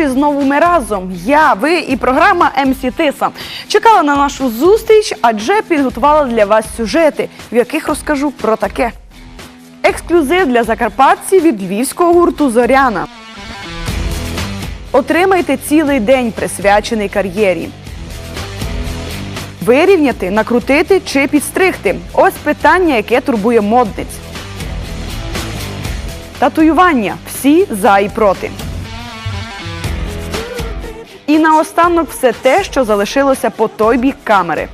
і знову ми разом. Я, ви і програма МС Тиса. Чекала на нашу зустріч, адже підготувала для вас сюжети, в яких розкажу про таке. Ексклюзив для закарпатців від львівського гурту Зоряна. Отримайте цілий день присвячений кар'єрі. Вирівняти, накрутити чи підстригти. Ось питання, яке турбує модниць. Татуювання. Всі за і проти. І наостанок все те, що залишилося по той бік камери.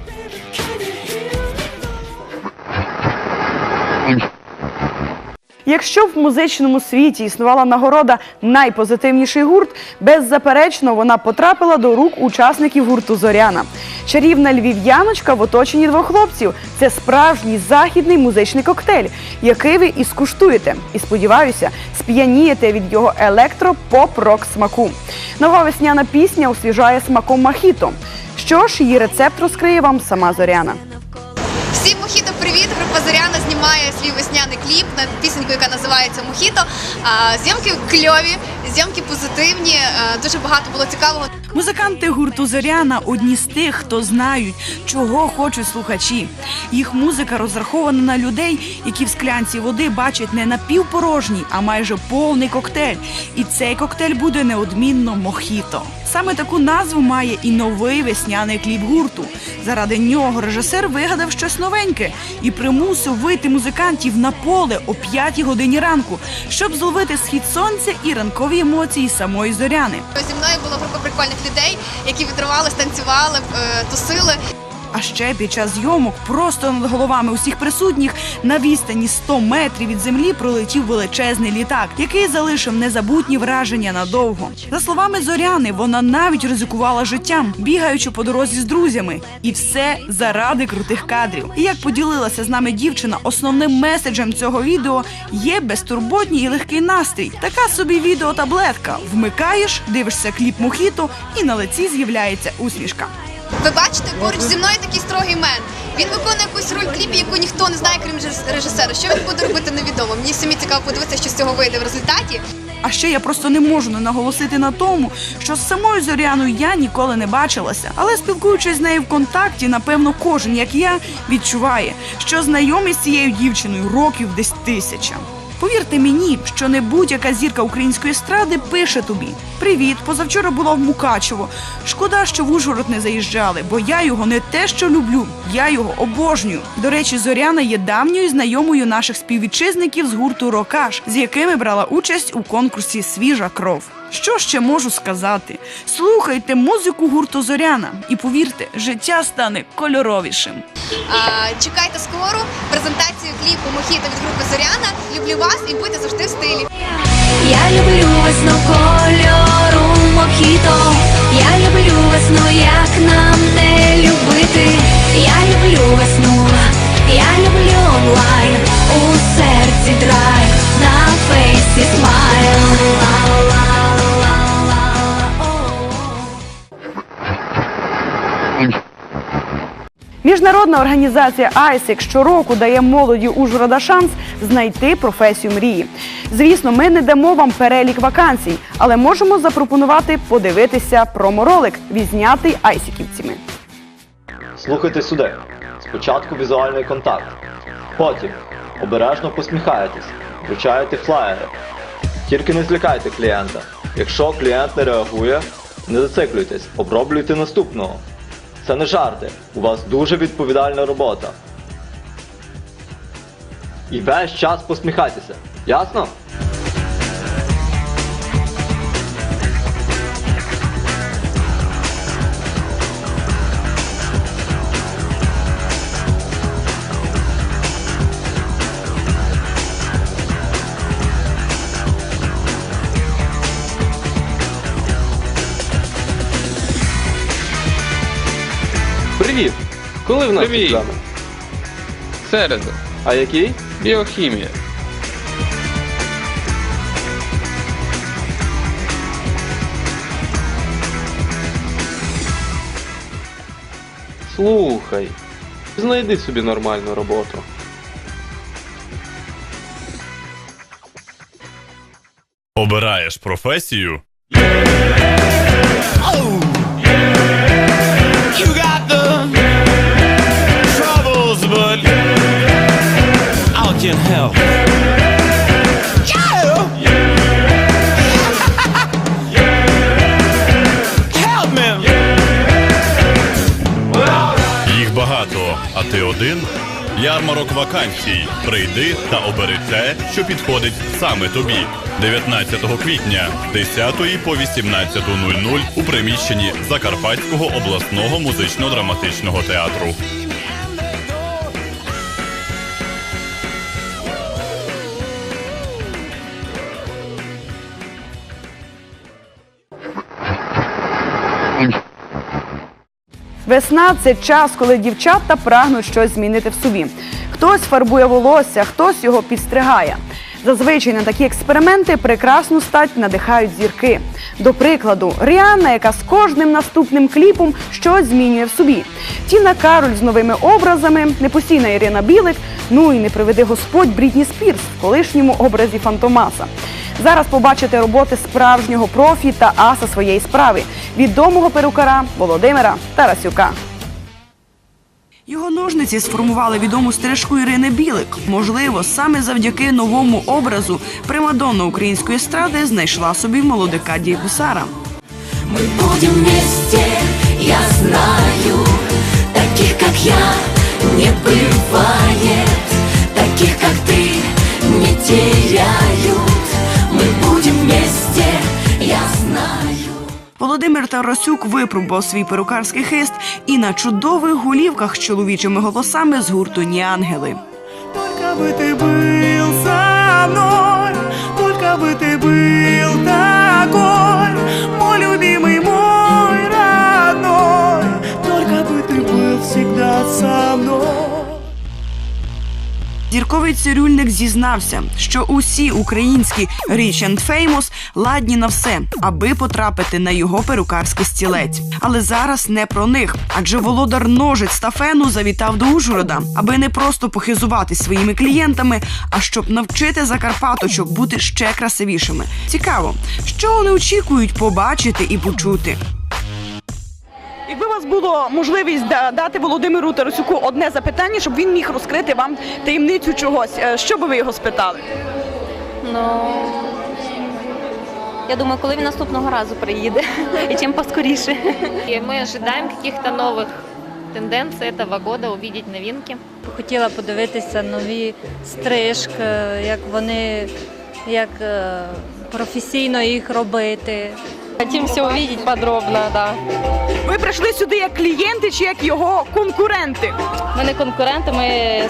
Якщо в музичному світі існувала нагорода найпозитивніший гурт, беззаперечно вона потрапила до рук учасників гурту Зоряна. Чарівна львів'яночка в оточенні двох хлопців. Це справжній західний музичний коктейль, який ви і скуштуєте. І сподіваюся, сп'янієте від його електро-поп-рок смаку. Нова весняна пісня освіжає смаком махіто. Що ж, її рецепт розкриє вам сама Зоряна. Всім Мохіто, привіт! Група Зоряна знімає свій весняний кліп на пісеньку, яка називається Мухіто. Зйомки кльові, зйомки позитивні. Дуже багато було цікавого. Музиканти гурту Зоряна одні з тих, хто знають, чого хочуть слухачі. Їх музика розрахована на людей, які в склянці води бачать не напівпорожній, а майже повний коктейль. І цей коктейль буде неодмінно мохіто. Саме таку назву має і новий весняний кліп гурту. Заради нього режисер вигадав щось новеньке і примусив вийти музикантів на поле о 5 годині ранку, щоб зловити схід сонця і ранкові емоції самої зоряни. Зі мною була група прикольних людей, які відривались, танцювали, е, тусили. А ще під час зйомок просто над головами усіх присутніх на відстані 100 метрів від землі пролетів величезний літак, який залишив незабутні враження надовго. За словами Зоряни, вона навіть ризикувала життям, бігаючи по дорозі з друзями, і все заради крутих кадрів. І як поділилася з нами дівчина, основним меседжем цього відео є безтурботній і легкий настрій. Така собі відеотаблетка. Вмикаєш, дивишся кліп Мохіто, і на лиці з'являється усмішка. Ви бачите, поруч зі мною такий строгий мен. Він виконує якусь роль в кліпі, яку ніхто не знає, крім режис- режисера. Що він буде робити, невідомо. Мені самі цікаво подивитися, що з цього вийде в результаті. А ще я просто не можу не наголосити на тому, що з самою Зоряною я ніколи не бачилася. Але спілкуючись з нею в контакті, напевно, кожен, як я, відчуває, що знайомий з цією дівчиною років десь тисяча. Повірте мені, що не будь-яка зірка української естради пише тобі: Привіт, позавчора була в Мукачево. Шкода, що в Ужгород не заїжджали, бо я його не те, що люблю, я його обожнюю. До речі, Зоряна є давньою знайомою наших співвітчизників з гурту Рокаш, з якими брала участь у конкурсі Свіжа кров. Що ще можу сказати? Слухайте музику гурту Зоряна, і повірте, життя стане кольоровішим. А, чекайте скоро презентацію кліпу Мохіто від групи Зоряна. Люблю вас і будьте завжди в стилі. Я люблю весну кольору мохіто. Я люблю весну, як нам Міжнародна організація ISIC щороку дає молоді Ужгорода шанс знайти професію мрії. Звісно, ми не дамо вам перелік вакансій, але можемо запропонувати подивитися проморолик, відзнятий айсіківцями. Слухайте сюди. Спочатку візуальний контакт. Потім обережно посміхаєтесь, вручаєте флаєри. Тільки не злякайте клієнта. Якщо клієнт не реагує, не зациклюйтесь, оброблюйте наступного. Це не жарти. У вас дуже відповідальна робота. І весь час посміхайтеся. Ясно? Коли в нас Привіт. екзамен? Середу. А який? Біохімія. Слухай, знайди собі нормальну роботу. Обираєш професію? Oh, I can help. Yeah. Help me. Їх багато, а ти один. Ярмарок вакансій. Прийди та обери те, що підходить саме тобі. 19 квітня з 10 по 18.00 у приміщенні Закарпатського обласного музично-драматичного театру. Весна це час, коли дівчата прагнуть щось змінити в собі. Хтось фарбує волосся, хтось його підстригає. Зазвичай на такі експерименти прекрасну стать надихають зірки. До прикладу, Ріанна, яка з кожним наступним кліпом щось змінює в собі. Тіна Кароль з новими образами, непостійна Ірина Білик, ну і не приведи Господь Брітні Спірс в колишньому образі Фантомаса. Зараз побачите роботи справжнього профі та аса своєї справи відомого перукара Володимира Тарасюка. Його ножниці сформували відому стрижку Ірини Білик. Можливо, саме завдяки новому образу примадонна української естради знайшла собі молодика Дігусара. Мы будем вместе, я знаю Таких, как я, не бывает Таких, как ты, не теряют Мы будем вместе, я знаю Володимир Тарасюк випробував свій перукарський хист і на чудових голівках з чоловічими голосами з гурту Ні ангели. Только бы ты был со мной, только бы ты был Зірковий цирюльник зізнався, що усі українські Rich and Famous ладні на все, аби потрапити на його перукарський стілець. Але зараз не про них, адже володар ножиць та фену завітав до Ужгорода, аби не просто похизувати своїми клієнтами, а щоб навчити закарпаточок бути ще красивішими. Цікаво, що вони очікують побачити і почути. Якби у вас було можливість да- дати Володимиру Тарасюку одне запитання, щоб він міг розкрити вам таємницю чогось, е, що би ви його спитали? Ну я думаю, коли він наступного разу приїде і чим поскоріше. И мы ожидаем каких-то новых тенденций этого года, увидеть новинки. Хотіла подивитися нові стрижки, як вони як е, професійно їх робити. Хотім все увидеть подробно, да. Ви прийшли сюди як клієнти чи як його конкуренти? Ми не конкуренти, ми е,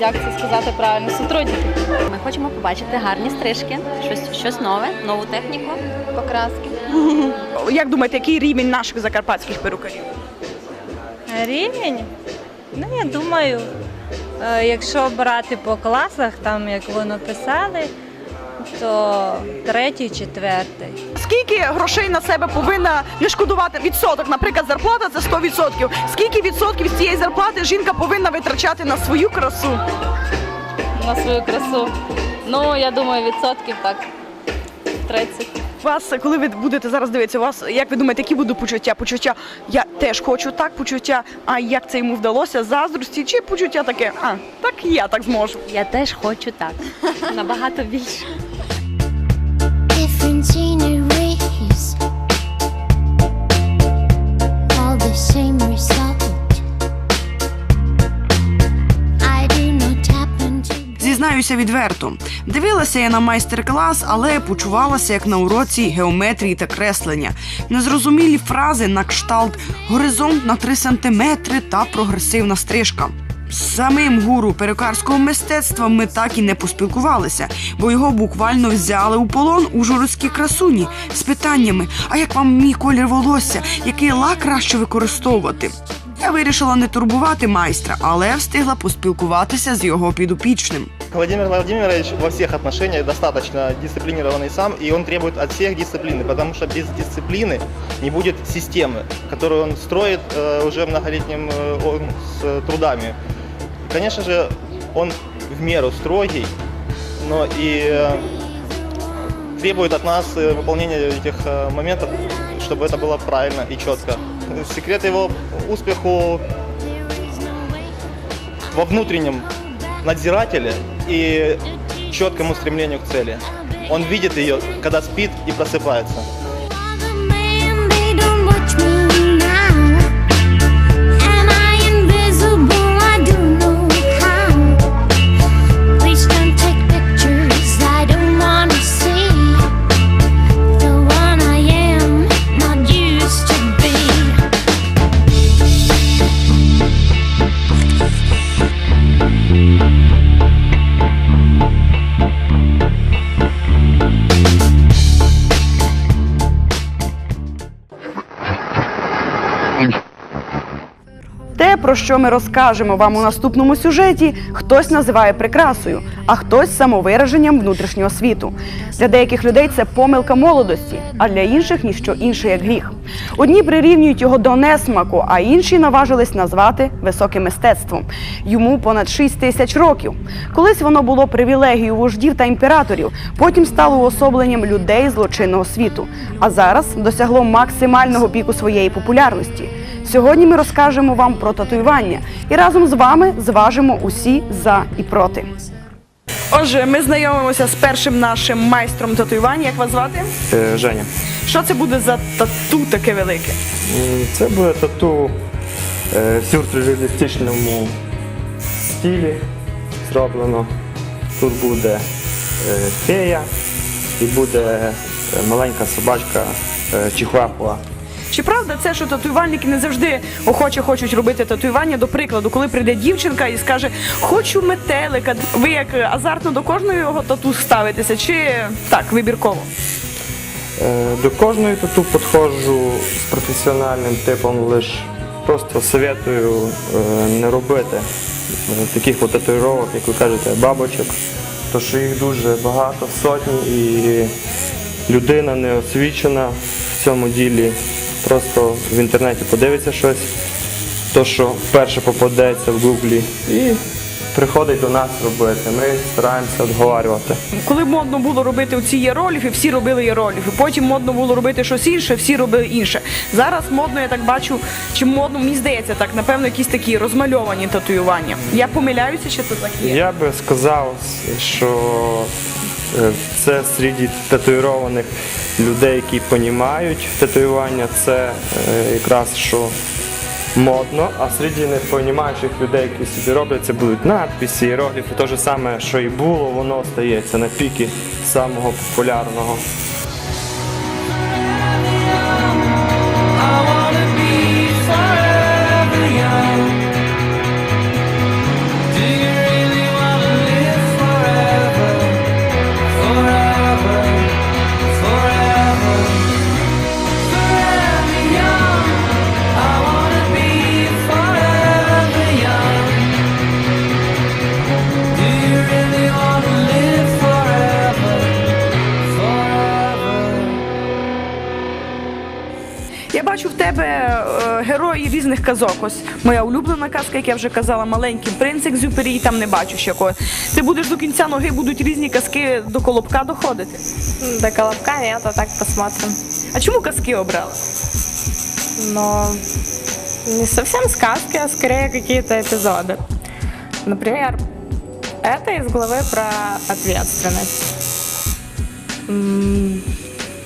як це сказати правильно, сотрудники. Ми хочемо побачити гарні стрижки, щось, щось нове, нову техніку, покраски. Як думаєте, який рівень наших закарпатських перукарів? Рівень? Ну, я думаю, е, якщо брати по класах, там як ви написали, то третій, четвертий. Скільки грошей на себе повинна не шкодувати відсоток? Наприклад, зарплата це 100%. Скільки відсотків з цієї зарплати жінка повинна витрачати на свою красу? На свою красу. Ну, я думаю, відсотків так 30. Вас, коли ви будете зараз дивитися, у вас як ви думаєте, які будуть почуття? Почуття я теж хочу так, почуття, а як це йому вдалося, заздрості, чи почуття таке? А так я так зможу. Я теж хочу так. Набагато більше. Зізнаюся відверто. Дивилася я на майстер-клас, але почувалася як на уроці геометрії та креслення. Незрозумілі фрази на кшталт горизонт на 3 сантиметри та прогресивна стрижка. З самим гуру перукарського мистецтва ми так і не поспілкувалися, бо його буквально взяли у полон у жорсткі красуні з питаннями: а як вам мій колір волосся, який лак краще використовувати? Я вирішила не турбувати майстра, але встигла поспілкуватися з його підопічним. Владимир Владимирович во всех отношениях достаточно дисциплинированный сам, и он требует от всех дисциплины, потому что без дисциплины не будет системы, которую он строит э, уже многолетним э, он, с трудами. Конечно же, он в меру строгий, но и э, требует от нас э, выполнения этих э, моментов, чтобы это было правильно и четко. Секрет его успеху во внутреннем надзирателе и четкому стремлению к цели. Он видит ее, когда спит и просыпается. Що ми розкажемо вам у наступному сюжеті, хтось називає прикрасою, а хтось самовираженням внутрішнього світу. Для деяких людей це помилка молодості, а для інших ніщо інше як гріх. Одні прирівнюють його до несмаку, а інші наважились назвати високим мистецтвом. Йому понад 6 тисяч років. Колись воно було привілегією вождів та імператорів, потім стало уособленням людей злочинного світу, а зараз досягло максимального піку своєї популярності. Сьогодні ми розкажемо вам про татуювання і разом з вами зважимо усі за і проти. Отже, ми знайомимося з першим нашим майстром татуювання. Як вас звати? Е, Женя. Що це буде за тату таке велике? Це буде тату е, в сюрреалістичному стилі зроблено. Тут буде е, фея і буде е, маленька собачка е, чихуахуа. Чи правда це, що татуювальники не завжди охоче хочуть робити татуювання? До прикладу, коли прийде дівчинка і скаже Хочу метелика. Ви як азартно до кожного його тату ставитеся, чи так, вибірково? Е, До кожної тату підходжу з професіональним типом, лише просто советую е, не робити е, таких от татуїровок, як ви кажете, бабочок, то що їх дуже багато, сотні, і людина не освічена в цьому ділі. Просто в інтернеті подивиться щось, то що вперше попадеться в гуглі, і приходить до нас робити. Ми стараємося відговарювати. Коли модно було робити оці єроліфи, всі робили єроліфи. Потім модно було робити щось інше, всі робили інше. Зараз модно, я так бачу, чи модно, мені здається, так, напевно, якісь такі розмальовані татуювання. Я помиляюся, чи це так є? Я би сказав, що це серед татуїрованих людей, які розуміють татуювання, це е, якраз що модно, а серед непонімаючих людей, які собі роблять, це будуть надписи, іерогліфи, те ж саме, що і було, воно стається на піки самого популярного. Я казок. Ось моя улюблена казка, як я вже казала, маленький принц Екзюпері, і там не бачу ще кого. Ти будеш до кінця ноги, будуть різні казки до колобка доходити. До колобка нет, а так посмотрим. А чому казки обрала? Но не совсем сказки, а скорее какие-то эпизоды. Например, это из главы про ответственность. М,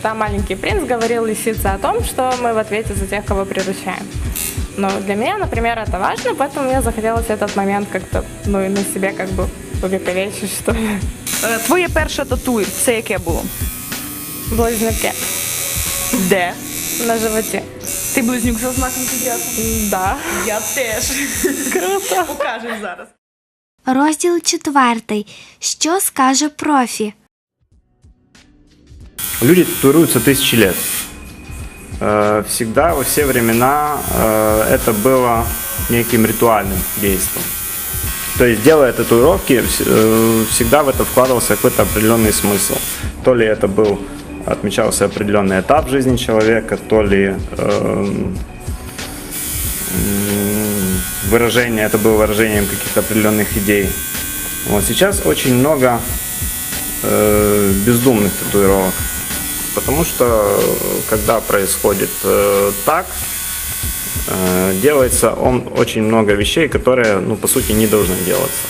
Там маленький принц говорил лисице о том, что мы в ответе за тех, кого приручаем. Но для меня, например, это важно, поэтому мне захотелось этот момент как-то, ну, и на себе как бы увековечить, что ли. Е, Твоє перше тату, це яке було? Близнюки Де? на животе. Ти близнюк за знаком зодіаку? Да. Я теж. Круто. Покажеш зараз. Розділ четвертий. Що скаже профі? Люди татуируются тысячи лет. Э, Всегда, во все времена э, это было неким ритуальным действием. То есть, делая татуировки, э, всегда в это вкладывался какой-то определенный смысл. То ли это был отмечался определенный этап жизни человека, то ли эм, выражение, это было выражением каких-то определенных идей. Вот сейчас очень много э, бездумных татуировок. Потому что э, когда происходит э, так, э, делается он очень много вещей, которые, ну, по сути, не должны делаться.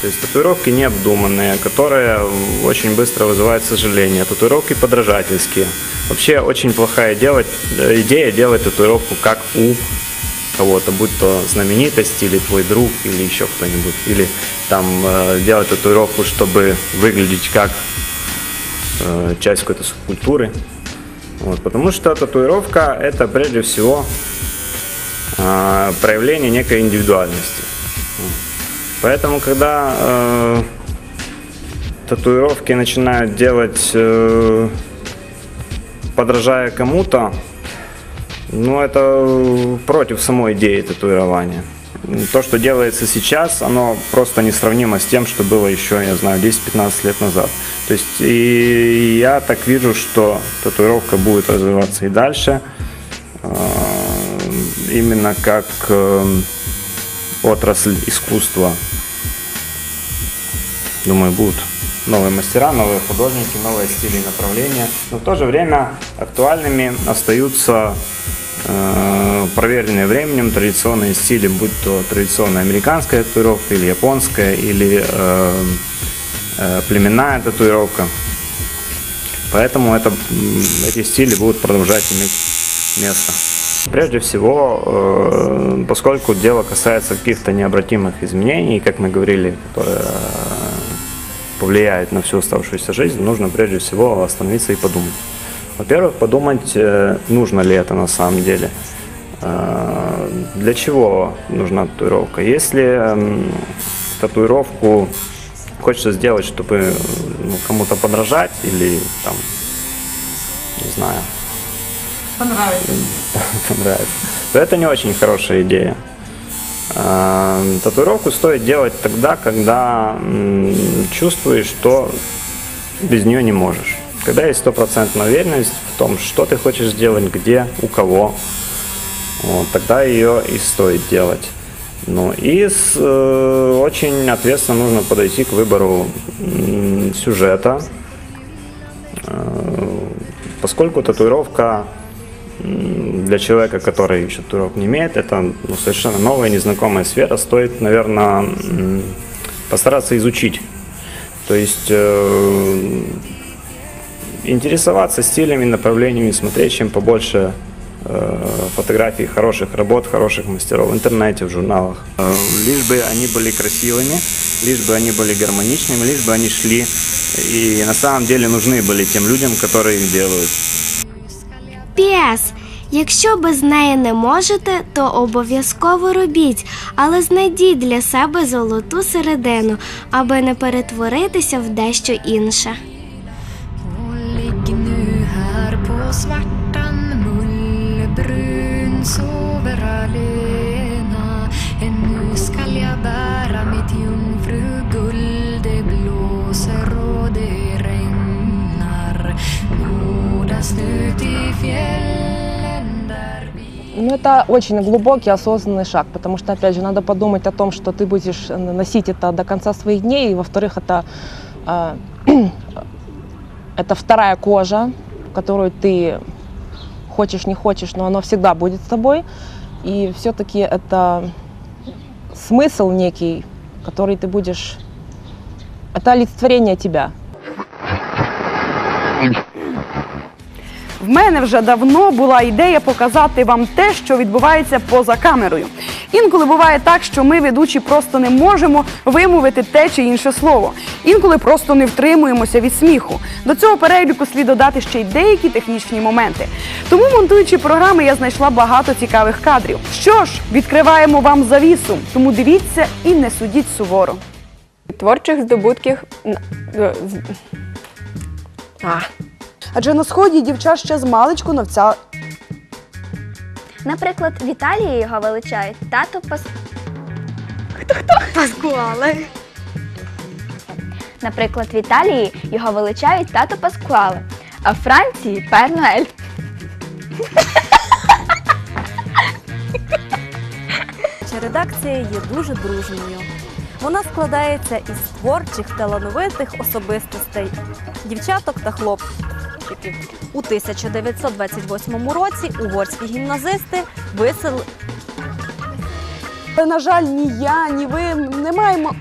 То есть татуировки необдуманные, которые очень быстро вызывают сожаление, татуировки подражательские. Вообще очень плохая делать, идея делать татуировку как у кого-то, будь то знаменитость или твой друг или еще кто-нибудь, или там делать татуировку, чтобы выглядеть как э, часть какой-то субкультуры. Вот, потому что татуировка это прежде всего э, проявление некой индивидуальности. Поэтому, когда э, татуировки начинают делать, э, подражая кому-то, ну, это против самой идеи татуирования. То, что делается сейчас, оно просто несравнимо с тем, что было еще, я знаю, 10-15 лет назад. То есть и я так вижу, что татуировка будет развиваться и дальше, э, именно как э, отрасль искусства. Думаю, будут новые мастера, новые художники, новые стили и направления. Но в то же время актуальными остаются э, проверенные временем традиционные стили, будь то традиционная американская татуировка или японская, или э, племенная татуировка. Поэтому это, эти стили будут продолжать иметь место. Прежде всего, э, поскольку дело касается каких-то необратимых изменений, как мы говорили, которые э, повлияют на всю оставшуюся жизнь, нужно прежде всего остановиться и подумать. Во-первых, подумать, э, нужно ли это на самом деле. Э, Для чего нужна татуировка? Если татуировку хочется сделать, чтобы ну, кому-то подражать или там, не знаю, Понравится. понравится, то это не очень хорошая идея. А, Татуировку стоит делать тогда, когда чувствуешь, что без нее не можешь. Когда есть стопроцентная уверенность в том, что ты хочешь сделать, где, у кого, вот, тогда ее и стоит делать. Ну и с, э, очень ответственно нужно подойти к выбору м, сюжета, Э, поскольку татуировка для человека, который еще татуировок не имеет, это ну, совершенно новая, незнакомая сфера, стоит, наверное, м, постараться изучить. То есть э, интересоваться стилями, направлениями, смотреть чем побольше э, фотографий хороших работ, хороших мастеров в интернете, в журналах. Э, Лишь бы они были красивыми, лишь бы они были гармоничными, лишь бы они шли и на самом деле нужны были тем людям, которые их делают. Піс. Якщо без неї не можете, то обов'язково робіть, але знайдіть для себе золоту середину, аби не перетворитися в дещо інше. Ligg nu här på svartan mullbrun sover alena Ännu skall jag bära mitt jungfruguld Det blåser och det regnar Nordast ut i fjällen Ну, это очень глубокий осознанный шаг, потому что, опять же, надо подумать о том, что ты будешь носить это до конца своих дней, и, во-вторых, это, э, это вторая кожа, которую ты хочешь, не хочешь, но она всегда будет с тобой, и все-таки это смысл некий, который ты будешь... Это олицетворение тебя. В мене вже давно була ідея показати вам те, що відбувається поза камерою. Інколи буває так, що ми, ведучі, просто не можемо вимовити те чи інше слово. Інколи просто не втримуємося від сміху. До цього переліку слід додати ще й деякі технічні моменти. Тому, монтуючи програми, я знайшла багато цікавих кадрів. Що ж, відкриваємо вам завісу, тому дивіться і не судіть суворо. Творчих здобутків. е, А. Адже на сході дівчат ще з маличку навця Наприклад, в Італії його величають тато Пас... Хто хто? Паскуале. Наприклад, в Італії його величають тато Паскуале, а в Франції Пер Ноель. Редакція є дуже дружньою. Вона складається із творчих, талановитих особистостей, дівчаток та хлопців. Хлопчиків. У 1928 році угорські гімназисти висели на жаль, ні я, ні ви не маємо.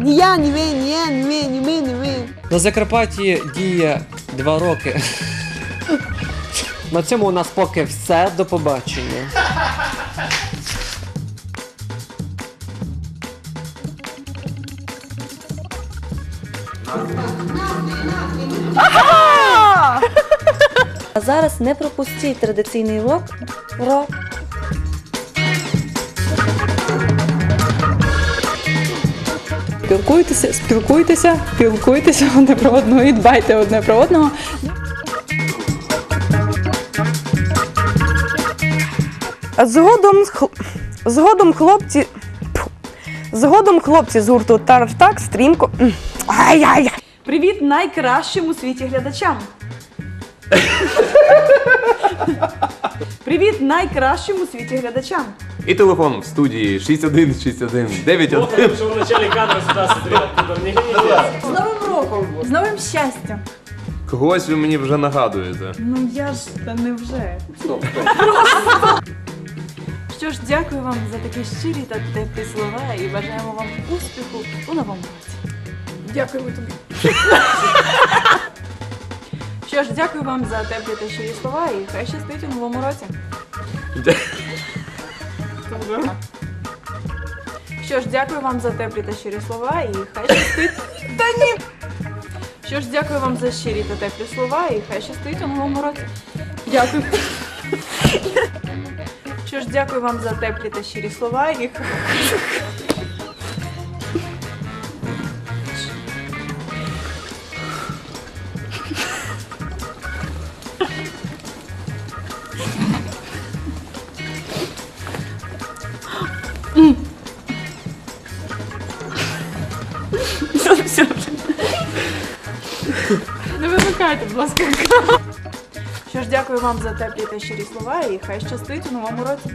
Ні я, ні ви, ні я, ні ви, ні ми, ні ви. На Закарпатті діє два роки. На цьому у нас поки все. До побачення. А зараз не пропустіть традиційний урок. урок. Спілкуйтеся, спілкуйтеся, спілкуйтеся одне про одного і дбайте одне про одного. Згодом, хл- згодом хлопці. Згодом хлопці з гурту Тартак стрімко. Ай-яй! Привіт найкращим у світі глядачам. Привіт найкращим у світі глядачам. І телефон в студії 6161 91. Что в начале кадра сюда смотрел, З Новим роком! З новим щастям! Когось ви мені вже нагадуєте. Ну я ж та не вже. Стоп, Що ж, дякую вам за такі щирі та теплі слова і бажаємо вам успіху у новому році. Дякуємо тобі. Що ж, дякую вам за теплі та щирі слова і хай щастить у новому році. Що ж, дякую вам за теплі та щирі слова і хай щастить. Та ні! Що ж, дякую вам за щирі та теплі слова і хай щастить у новому році. Дякую. Що ж, дякую вам за теплі та щирі слова і вам за теплі та щирі слова і хай щастить у новому році.